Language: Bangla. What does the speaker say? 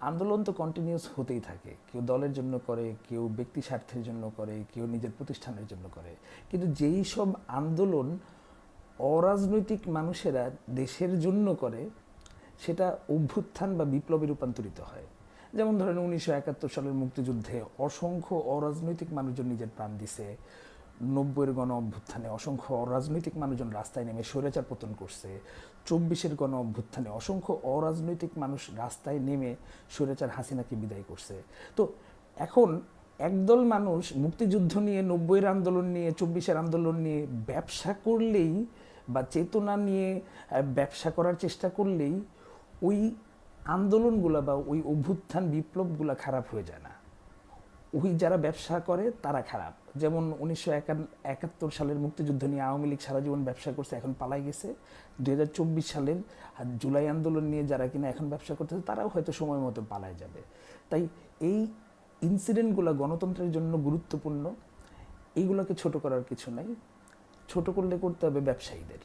আন্দোলন তো কন্টিনিউস হতেই থাকে। কেউ দলের জন্য করে, কেউ ব্যক্তি স্বার্থের জন্য করে, কেউ নিজের প্রতিষ্ঠানের জন্য করে। কিন্তু যেই সব আন্দোলন অরাজনৈতিক মানুষেরা দেশের জন্য করে, সেটা অভ্যুত্থান বা বিপ্লবে রূপান্তরিত হয়। যেমন ধরেন উনিশশো একাত্তর সালের মুক্তিযুদ্ধে অসংখ্য অরাজনৈতিক মানুষজন নিজের প্রাণ দিছে। নব্বইয়ের গণ অভ্যুত্থানে অসংখ্য অরাজনৈতিক মানুষজন রাস্তায় নেমে স্বৈরাচার পতন করছে। চব্বিশের গণ অভ্যুত্থানে অসংখ্য অরাজনৈতিক মানুষ রাস্তায় নেমে স্বৈরাচার হাসিনাকে বিদায় করছে। তো এখন একদল মানুষ মুক্তিযুদ্ধ নিয়ে, নব্বইয়ের আন্দোলন নিয়ে, চব্বিশের আন্দোলন নিয়ে ব্যবসা করলেই বা চেতনা নিয়ে ব্যবসা করার চেষ্টা করলেই ওই আন্দোলনগুলা বা ওই অভ্যুত্থান বিপ্লবগুলা খারাপ হয়ে যায় না। ওই যারা ব্যবসা করে, তারা খারাপ। যেমন উনিশশো একাত্তর সালের মুক্তিযুদ্ধ নিয়ে আওয়ামী লীগ সারা জীবন ব্যবসা করছে, এখন পালাই গেছে। দু হাজার চব্বিশ সালের জুলাই আন্দোলন নিয়ে যারা কিনা এখন ব্যবসা করতেছে, তারাও হয়তো সময় মতো পালায় যাবে। তাই এই ইনসিডেন্টগুলো গণতন্ত্রের জন্য গুরুত্বপূর্ণ। এইগুলোকে ছোট করার কিছু নাই। ছোট করলে করতে হবে ব্যবসায়ীদের।